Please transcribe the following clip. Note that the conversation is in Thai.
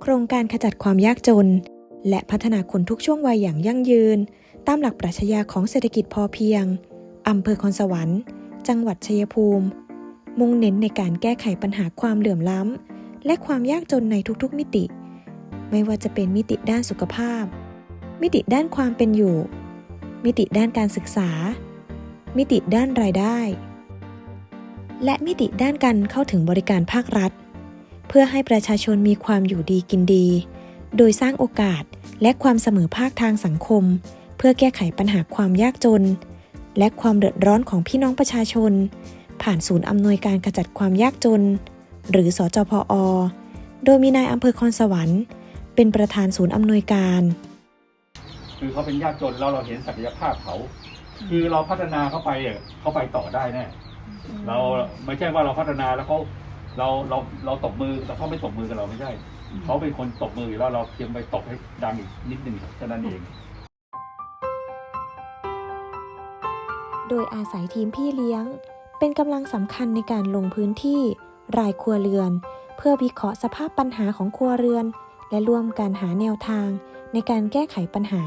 โครงการขจัดความยากจน และพัฒนาคนทุกช่วงวัยอย่างยั่งยืน ตามหลักปรัชญาของเศรษฐกิจพอเพียงอำเภอคอนสวรรค์ จังหวัดชัยภูมิ มุ่งเน้นในการแก้ไขปัญหาความเหลื่อมล้ำ และความยากจนในทุกๆมิติ ไม่ว่าจะเป็นมิติด้านสุขภาพ มิติด้านความเป็นอยู่ มิติด้านการศึกษา มิติด้านรายได้ และมิติด้านการเข้าถึงบริการภาครัฐ เพื่อให้ประชาชนมีความอยู่ดีกินดี โดยสร้างโอกาสและความเสมอภาคทางสังคม เพื่อแก้ไขปัญหาความยากจน และความเดือดร้อนของพี่น้องประชาชน ผ่านศูนย์อำนวยการขจัดความยากจน หรือสจพอโดยมีนายอำเภอคอนสวรรค์ เป็นประธานศูนย์อำนวยการ คือเขาเป็นยากจนแล้วเราเห็นศักยภาพเขา คือเราพัฒนาเขาไปอะเขาไปต่อได้แน่เราไม่ใช่ว่าเราพัฒนาแล้วเขา เราเราเราตบมือแล้วเขาไม่ตบมือกับเราไม่ใช่ เขาเป็นคนตบมืออยู่แล้วเราเพียงไปตบให้ดังอีกนิดนึงแค่นั้นเอง โดยอาศัยทีมพี่เลี้ยง เป็นกำลังสำคัญในการลงพื้นที่รายครัวเรือน เพื่อวิเคราะห์สภาพปัญหาของครัวเรือน และร่วมกันหาแนวทางในการแก้ไขปัญหา